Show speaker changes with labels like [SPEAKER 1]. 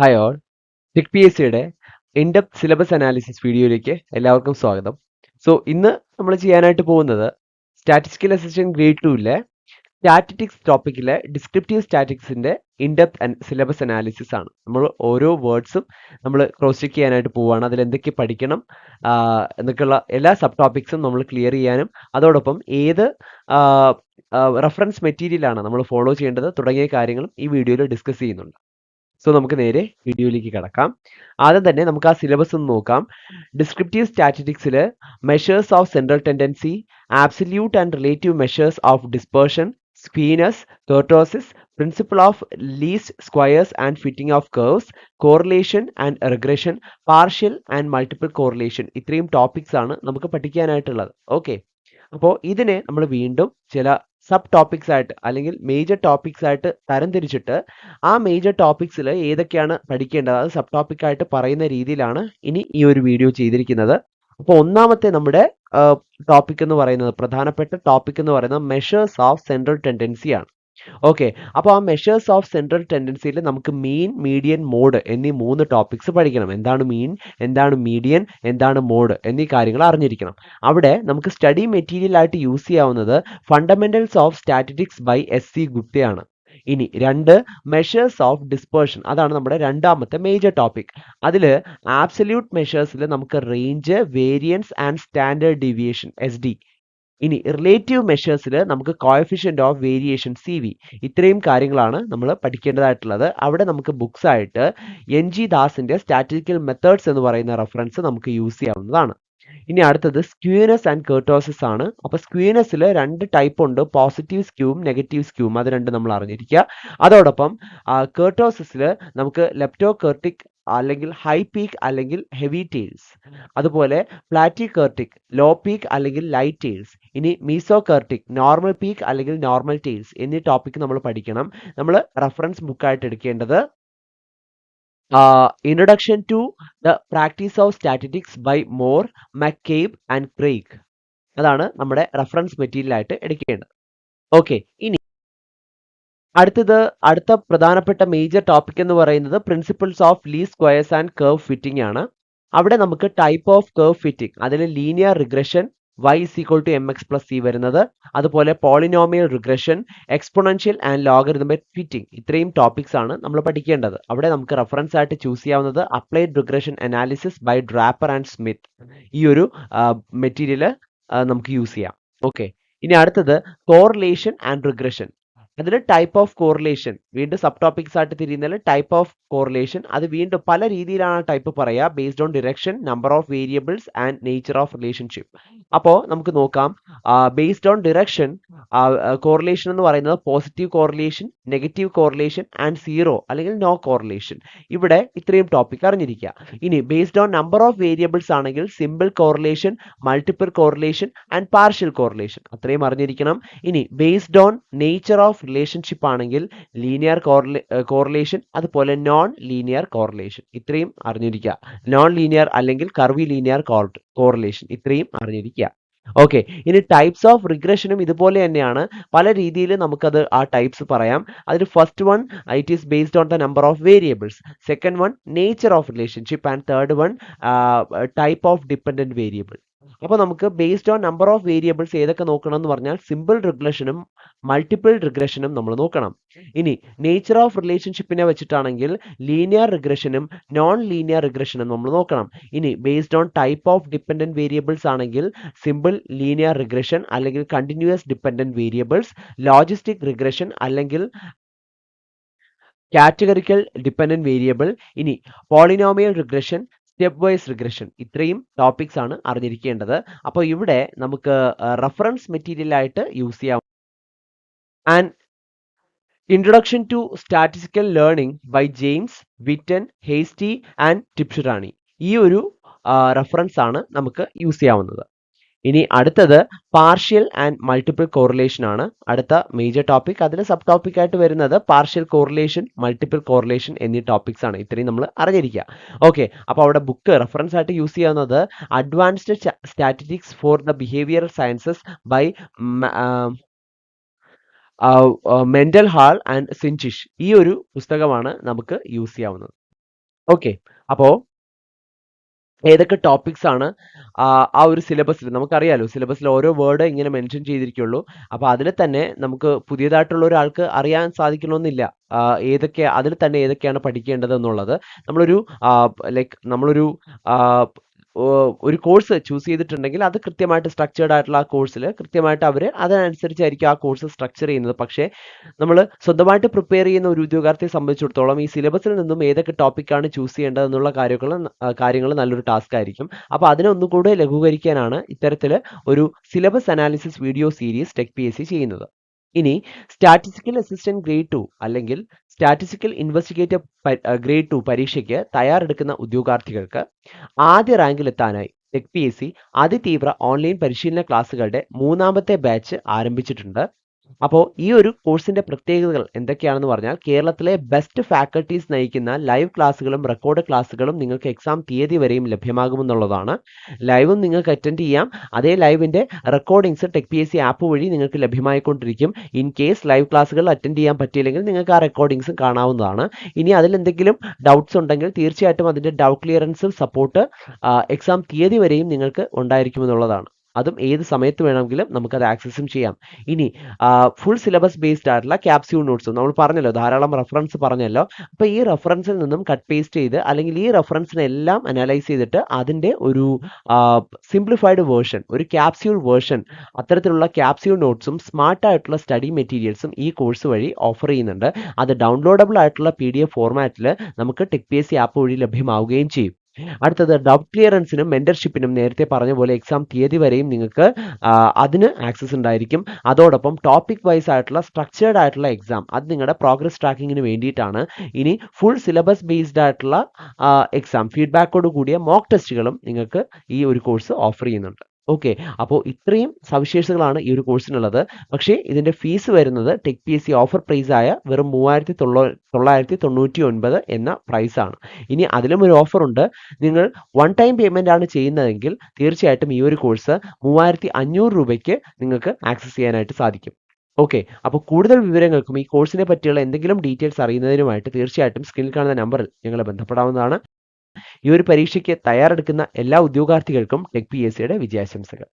[SPEAKER 1] Hi all ടിക് P S സിയുടെ in-depth syllabus analysis വീഡിയോയിലേക്ക് എല്ലാവർക്കും സ്വാഗതം. സോ ഇന്ന് നമ്മൾ ചെയ്യാനായിട്ട് പോകുന്നത് സ്റ്റാറ്റിസ്റ്റിക്കൽ അസിസ്റ്റന്റ് ഗ്രേഡ് ടൂവിലെ സ്റ്റാറ്റിറ്റിക്സ് ടോപ്പിക്കിലെ ഡിസ്ക്രിപ്റ്റീവ് സ്റ്റാറ്റിക്സിന്റെ ഇൻഡെപ്ത് സിലബസ് അനാലിസിസ് ആണ്. നമ്മൾ ഓരോ വേർഡ്സും നമ്മൾ ക്രോസ് ചെക്ക് ചെയ്യാനായിട്ട് പോവുകയാണ്. അതിൽ എന്തൊക്കെ പഠിക്കണം എന്നൊക്കെയുള്ള എല്ലാ സബ് ടോപ്പിക്സും നമ്മൾ ക്ലിയർ ചെയ്യാനും അതോടൊപ്പം ഏത് റെഫറൻസ് മെറ്റീരിയലാണ് നമ്മൾ ഫോളോ ചെയ്യേണ്ടത് തുടങ്ങിയ കാര്യങ്ങളും ഈ വീഡിയോയിൽ ഡിസ്കസ് ചെയ്യുന്നുണ്ട്. സോ നമുക്ക് നേരെ വീഡിയോയിലേക്ക് കിടക്കാം. ആദ്യം തന്നെ നമുക്ക് ആ സിലബസ് ഒന്ന് നോക്കാം. Descriptive സ്റ്റാറ്റിറ്റിക്സിൽ measures of central tendency absolute and relative measures of dispersion skewness kurtosis principle of least squares and fitting of curves correlation and regression partial and multiple correlation ഇത്രയും ടോപ്പിക്സ് ആണ് നമുക്ക് പഠിക്കാനായിട്ടുള്ളത്. ഓക്കെ അപ്പോൾ ഇതിനെ നമ്മൾ വീണ്ടും ചില സബ് ടോപ്പിക്സ് ആയിട്ട് അല്ലെങ്കിൽ മേജർ ടോപ്പിക്സ് ആയിട്ട് തരംതിരിച്ചിട്ട് ആ മേജർ ടോപ്പിക്സിൽ ഏതൊക്കെയാണ് പഠിക്കേണ്ടത്? അത് സബ് ടോപ്പിക്കായിട്ട് പറയുന്ന രീതിയിലാണ് ഇനി ഈ ഒരു വീഡിയോ ചെയ്തിരിക്കുന്നത്. അപ്പോൾ ഒന്നാമത്തെ നമ്മുടെ ടോപ്പിക് എന്ന് പറയുന്നത് പ്രധാനപ്പെട്ട ടോപ്പിക് എന്ന് പറയുന്നത് മെഷേഴ്സ് ഓഫ് സെൻട്രൽ ടെൻഡൻസി ആണ്. ഓക്കെ അപ്പോൾ ആ മെഷേഴ്സ് ഓഫ് സെൻട്രൽ ടെൻഡൻസിയിൽ നമുക്ക് മീൻ മീഡിയൻ മോഡ് എന്നീ മൂന്ന് ടോപ്പിക്സ് പഠിക്കണം. എന്താണ് മീൻ എന്താണ് മീഡിയൻ എന്താണ് മോഡ് എന്നീ കാര്യങ്ങൾ അറിഞ്ഞിരിക്കണം. അവിടെ നമുക്ക് സ്റ്റഡി മെറ്റീരിയൽ ആയിട്ട് use ചെയ്യാവുന്നത് fundamentals of statistics by S C ഗുപ്തയാണ് ഇനി രണ്ട് മെഷേഴ്സ് ഓഫ് ഡിസ്പേർഷൻ അതാണ് നമ്മുടെ രണ്ടാമത്തെ മേജർ ടോപ്പിക് അതിൽ ആബ്സല്യൂട്ട് മെഷേഴ്സിൽ നമുക്ക് range variance and standard deviation S D ഇനി റിലേറ്റീവ് മെഷേഴ്സിൽ നമുക്ക് coefficient of variation C V ഇത്രയും കാര്യങ്ങളാണ് നമ്മൾ പഠിക്കേണ്ടതായിട്ടുള്ളത്. അവിടെ നമുക്ക് ബുക്സ് ആയിട്ട് എൻ ജി ദാസിന്റെ സ്റ്റാറ്റിസ്റ്റിക്കൽ മെത്തേഡ്സ് എന്ന് പറയുന്ന റെഫറൻസ് നമുക്ക് യൂസ് ചെയ്യാവുന്നതാണ്. ഇനി അടുത്തത് സ്ക്യൂനസ് ആൻഡ് കേർട്ടോസിസ് ആണ്. അപ്പോൾ സ്ക്യൂനസിൽ രണ്ട് ടൈപ്പ് ഉണ്ട്. പോസിറ്റീവ് സ്ക്യൂവും നെഗറ്റീവ് സ്ക്യൂവും അത് രണ്ട് നമ്മൾ അറിഞ്ഞിരിക്കുക. അതോടൊപ്പം കേർട്ടോസിസിൽ നമുക്ക് ലെപ്റ്റോ കെർട്ടിക് അല്ലെങ്കിൽ ഹൈ പീക്ക് അല്ലെങ്കിൽ ഹെവി ടെയിൽസ് അതുപോലെ പ്ലാറ്റി കെർട്ടിക് ലോ പീക്ക് അല്ലെങ്കിൽ ലൈറ്റ് ടെയിൽസ് ഇനി മീസോ കെർട്ടിക് നോർമൽ പീക്ക് അല്ലെങ്കിൽ നോർമൽ ടെയിൽസ് എന്നീ ടോപ്പിക് നമ്മൾ പഠിക്കണം. നമ്മൾ റെഫറൻസ് ബുക്കായിട്ട് എടുക്കേണ്ടത് introduction to the practice of statistics by Moore McCabe and Craig അതാണ് നമ്മുടെ റെഫറൻസ് മെറ്റീരിയൽ ആയിട്ട് എടുക്കേണ്ടത്. ഓക്കെ ഇനി അടുത്തത് അടുത്ത പ്രധാനപ്പെട്ട മേജർ ടോപ്പിക് എന്ന് പറയുന്നത് പ്രിൻസിപ്പിൾസ് ഓഫ് ലീ സ്ക്വയേഴ്സ് ആൻഡ് കർവ് ഫിറ്റിംഗ് ആണ്. അവിടെ നമുക്ക് ടൈപ്പ് ഓഫ് കർവ് ഫിറ്റിംഗ് അതിൽ linear regression y is equal to mx plus c വരുന്നത് അതുപോലെ polynomial regression exponential and logarithmic fitting ഇത്രയും ടോപ്പിക്സ് ആണ് നമ്മൾ പഠിക്കേണ്ടത്. അവിടെ നമുക്ക് റെഫറൻസ് ആയിട്ട് choose ചെയ്യാവുന്നത് applied regression analysis by Draper and Smith ഈ ഒരു മെറ്റീരിയൽ നമുക്ക് യൂസ് ചെയ്യാം. ഓക്കെ ഇനി അടുത്തത് കോറിലേഷൻ ആൻഡ് റിഗ്രഷൻ അതിൽ ടൈപ്പ് ഓഫ് കോറിലേഷൻ വീണ്ടും സബ് ടോപ്പിക്സ് ആയിട്ട് തിരിയുന്നതിൽ ടൈപ്പ് ഓഫ് കോറിലേഷൻ അത് വീണ്ടും പല രീതിയിലാണ് ടൈപ്പ് പറയുക based on direction number of variables and nature of relationship അപ്പോൾ നമുക്ക് നോക്കാം. ബേസ്ഡ് ഓൺ ഡിറക്ഷൻ കോറിലേഷൻ എന്ന് പറയുന്നത് positive correlation negative correlation and zero അല്ലെങ്കിൽ നോ കോറിലേഷൻ ഇവിടെ ഇത്രയും ടോപ്പിക് അറിഞ്ഞിരിക്കുക. ഇനി based on number of variables ആണെങ്കിൽ simple correlation multiple correlation and partial correlation അത്രയും അറിഞ്ഞിരിക്കണം. ഇനി based on nature of relationship ആണെങ്കിൽ ലീനിയർ കോറിലേഷൻ അതുപോലെ നോൺ ലീനിയർ കോറിലേഷൻ ഇത്രയും അറിഞ്ഞിരിക്കുക. നോൺ ലീനിയർ അല്ലെങ്കിൽ കർവി ലീനിയർ കോറിലേഷൻ ഇത്രയും അറിഞ്ഞിരിക്കുക. ഓക്കെ ഇനി ടൈപ്സ് ഓഫ് റിഗ്രഷനും ഇതുപോലെ തന്നെയാണ്. പല രീതിയിൽ നമുക്കത് ആ ടൈപ്സ് പറയാം. അതിൽ first one it is based on the number of variables second one nature of relationship and third one type of dependent variable അപ്പോൾ നമുക്ക് based on number of variables ഏതൊക്കെ നോക്കണം എന്ന് പറഞ്ഞാൽ സിമ്പിൾ റിഗ്രഷനും മൾട്ടിപ്പിൾ റിഗ്രഷനും നമ്മൾ നോക്കണം. ഇനി നേച്ചർ ഓഫ് റിലേഷൻഷിപ്പിനെ വെച്ചിട്ടാണെങ്കിൽ ലീനിയർ റിഗ്രഷനും നോൺ ലീനിയർ റിഗ്രഷനും നമ്മൾ നോക്കണം. ഇനി based on type of dependent variables ആണെങ്കിൽ സിമ്പിൾ ലീനിയർ റിഗ്രഷൻ അല്ലെങ്കിൽ continuous dependent variables logistic regression അല്ലെങ്കിൽ കാറ്റഗറിക്കൽ ഡിപ്പെൻഡന്റ് വേരിയബിൾ ഇനി polynomial regression step wise regression ഇത്രയും ടോപ്പിക്സ് ആണ് അറിഞ്ഞിരിക്കേണ്ടത്. അപ്പോൾ ഇവിടെ നമുക്ക് റെഫറൻസ് മെറ്റീരിയൽ ആയിട്ട് യൂസ് ചെയ്യാം. And introduction to statistical learning by James Witten Hastie and Tibshirani ഈ ഒരു റെഫറൻസ് ആണ് നമുക്ക് യൂസ് ചെയ്യാവുന്നത്. ഇനി അടുത്തത് പാർഷ്യൽ ആൻഡ് മൾട്ടിപ്പിൾ കോറിലേഷൻ ആണ്. അടുത്ത മേജർ ടോപ്പിക് അതിൽ സബ് ടോപ്പിക് ആയിട്ട് വരുന്നത് പാർഷ്യൽ കോറിലേഷൻ മൾട്ടിപ്പിൾ കോറിലേഷൻ എന്നീ ടോപ്പിക്സ് ആണ്. ഇത്രയും നമ്മൾ അറിഞ്ഞിരിക്കുക ഓക്കെ അപ്പോൾ അവിടെ ബുക്ക് റെഫറൻസ് ആയിട്ട് use ചെയ്യാവുന്നത് advanced statistics for the behaviour sciences by Mendenhall and Sincich ഈ ഒരു പുസ്തകമാണ് നമുക്ക് യൂസ് ചെയ്യാവുന്നത്. ഓക്കെ അപ്പോൾ ഏതൊക്കെ ടോപ്പിക്സ് ആണ് ആ, ഒരു സിലബസിൽ നമുക്കറിയാലോ സിലബസിൽ ഓരോ വേർഡ് ഇങ്ങനെ മെൻഷൻ ചെയ്തിരിക്കുള്ളൂ. അപ്പോൾ അതിൽ തന്നെ നമുക്ക് പുതിയതായിട്ടുള്ള ഒരാൾക്ക് അറിയാൻ സാധിക്കണമെന്നില്ല. ഏതൊക്കെ അതിൽ തന്നെ ഏതൊക്കെയാണ് പഠിക്കേണ്ടത് എന്നുള്ളത് നമ്മളൊരു ലൈക്ക് നമ്മളൊരു ഒരു കോഴ്സ് ചൂസ് ചെയ്തിട്ടുണ്ടെങ്കിൽ അത് കൃത്യമായിട്ട് സ്ട്രക്ചേർഡ് ആയിട്ടുള്ള ആ കോഴ്സിൽ കൃത്യമായിട്ട് അവർ അതിനനുസരിച്ചായിരിക്കും ആ കോഴ്സ് സ്ട്രക്ചർ ചെയ്യുന്നത്. പക്ഷേ നമ്മൾ സ്വന്തമായിട്ട് പ്രിപ്പയർ ചെയ്യുന്ന ഒരു ഉദ്യോഗാർത്ഥിയെ സംബന്ധിച്ചിടത്തോളം ഈ സിലബസിൽ നിന്നും ഏതൊക്കെ ടോപ്പിക്കാണ് ചൂസ് ചെയ്യേണ്ടത് എന്നുള്ള കാര്യങ്ങൾ കാര്യങ്ങൾ നല്ലൊരു ടാസ്ക് ആയിരിക്കും. അപ്പോൾ അതിനൊന്നും ഒന്നുകൂടെ ലഘൂകരിക്കാനാണ് ഇത്തരത്തിൽ ഒരു syllabus analysis video series tech P S C ചെയ്യുന്നത്. ഇനി സ്റ്റാറ്റിസ്റ്റിക്കൽ അസിസ്റ്റന്റ് ഗ്രേഡ് ടു അല്ലെങ്കിൽ സ്റ്റാറ്റിസ്റ്റിക്കൽ ഇൻവെസ്റ്റിഗേറ്റർ ഗ്രേഡ് ടു പരീക്ഷയ്ക്ക് തയ്യാറെടുക്കുന്ന ഉദ്യോഗാർത്ഥികൾക്ക് ആദ്യ റാങ്കിലെത്താനായി ടെക് പി എസ് സി അതിതീവ്ര ഓൺലൈൻ പരിശീലന ക്ലാസ്സുകളുടെ മൂന്നാമത്തെ ബാച്ച് ആരംഭിച്ചിട്ടുണ്ട്. അപ്പോൾ ഈ ഒരു കോഴ്സിന്റെ പ്രത്യേകതകൾ എന്തൊക്കെയാണെന്ന് പറഞ്ഞാൽ കേരളത്തിലെ ബെസ്റ്റ് ഫാക്കൽറ്റീസ് നയിക്കുന്ന ലൈവ് ക്ലാസ്സുകളും റെക്കോർഡ് ക്ലാസ്സുകളും നിങ്ങൾക്ക് എക്സാം തീയതി വരെയും ലഭ്യമാകുമെന്നുള്ളതാണ്. ലൈവും നിങ്ങൾക്ക് അറ്റൻഡ് ചെയ്യാം. അതേ ലൈവിന്റെ recordings tech P S C app വഴി നിങ്ങൾക്ക് ലഭ്യമായിക്കൊണ്ടിരിക്കും. ഇൻ കേസ് ലൈവ് ക്ലാസ്സുകൾ അറ്റൻഡ് ചെയ്യാൻ പറ്റിയില്ലെങ്കിൽ നിങ്ങൾക്ക് ആ റെക്കോർഡിങ്സും കാണാവുന്നതാണ്. ഇനി അതിൽ എന്തെങ്കിലും ഡൗട്ട്സ് ഉണ്ടെങ്കിൽ തീർച്ചയായിട്ടും അതിന്റെ ഡൗട്ട് ക്ലിയറൻസും സപ്പോർട്ട് എക്സാം തീയതി വരെയും നിങ്ങൾക്ക് ഉണ്ടായിരിക്കുമെന്നുള്ളതാണ്. അതും ഏത് സമയത്ത് വേണമെങ്കിലും നമുക്കത് ആക്സസും ചെയ്യാം. ഇനി ഫുൾ സിലബസ് ബേസ്ഡ് ആയിട്ടുള്ള ക്യാപ്സ്യൂൾ നോട്ട്സും നമ്മൾ പറഞ്ഞല്ലോ ധാരാളം റെഫറൻസ് പറഞ്ഞല്ലോ. അപ്പോൾ ഈ റെഫറൻസിൽ നിന്നും കട്ട് പേസ്റ്റ് ചെയ്ത് അല്ലെങ്കിൽ ഈ റെഫറൻസിനെല്ലാം അനലൈസ് ചെയ്തിട്ട് അതിന്റെ ഒരു സിംപ്ലിഫൈഡ് വേർഷൻ ഒരു ക്യാപ്സ്യൂൾ വേർഷൻ അത്തരത്തിലുള്ള ക്യാപ്സ്യൂൾ നോട്ട്സും സ്മാർട്ട് ആയിട്ടുള്ള സ്റ്റഡി മെറ്റീരിയൽസും ഈ കോഴ്സ് വഴി ഓഫർ ചെയ്യുന്നുണ്ട്. അത് ഡൗൺലോഡബിൾ ആയിട്ടുള്ള പി ഡി എഫ് ഫോർമാറ്റിൽ നമുക്ക് tech P S C app വഴി ലഭ്യമാവുകയും ചെയ്യും. അടുത്തത് ഡൗട്ട് ക്ലിയറൻസിനും മെന്റർഷിപ്പിനും നേരത്തെ പറഞ്ഞ പോലെ എക്സാം തീയതി വരെയും നിങ്ങൾക്ക് അതിന് ആക്സസ് ഉണ്ടായിരിക്കും. അതോടൊപ്പം ടോപ്പിക് വൈസ് ആയിട്ടുള്ള സ്ട്രക്ചേർഡ് ആയിട്ടുള്ള എക്സാം അത് നിങ്ങളുടെ പ്രോഗ്രസ് ട്രാക്കിങ്ങിന് വേണ്ടിയിട്ടാണ്. ഇനി ഫുൾ സിലബസ് ബേസ്ഡ് ആയിട്ടുള്ള എക്സാം ഫീഡ്ബാക്കോട് കൂടിയ മോക്ക് ടെസ്റ്റുകളും നിങ്ങൾക്ക് ഈ ഒരു കോഴ്സ് ഓഫർ ചെയ്യുന്നുണ്ട്. ഓക്കെ അപ്പോൾ ഇത്രയും സവിശേഷതകളാണ് ഈ ഒരു കോഴ്സിനുള്ളത് പക്ഷേ ഇതിന്റെ ഫീസ് വരുന്നത് tech P S C offer പ്രൈസായ വെറും മൂവായിരത്തി തൊള്ളോ തൊള്ളായിരത്തി തൊണ്ണൂറ്റി ഒൻപത് എന്ന പ്രൈസാണ് ഇനി അതിലും ഒരു ഓഫർ ഉണ്ട്. നിങ്ങൾ വൺ ടൈം പേയ്മെന്റ് ആണ് ചെയ്യുന്നതെങ്കിൽ തീർച്ചയായിട്ടും ഈ ഒരു കോഴ്സ് മൂവായിരത്തി അഞ്ഞൂറ് രൂപയ്ക്ക് നിങ്ങൾക്ക് ആക്സസ് ചെയ്യാനായിട്ട് സാധിക്കും. ഓക്കെ അപ്പോൾ കൂടുതൽ വിവരങ്ങൾക്കും ഈ കോഴ്സിനെ പറ്റിയുള്ള എന്തെങ്കിലും ഡീറ്റെയിൽസ് അറിയുന്നതിനുമായിട്ട് തീർച്ചയായിട്ടും സ്ക്രീനിൽ കാണുന്ന നമ്പറിൽ ഞങ്ങളെ ബന്ധപ്പെടാവുന്നതാണ്. ഈ ഒരു പരീക്ഷയ്ക്ക് തയ്യാറെടുക്കുന്ന എല്ലാ ഉദ്യോഗാർത്ഥികൾക്കും ടെക് പി എസ് സിയുടെ വിജയാശംസകൾ.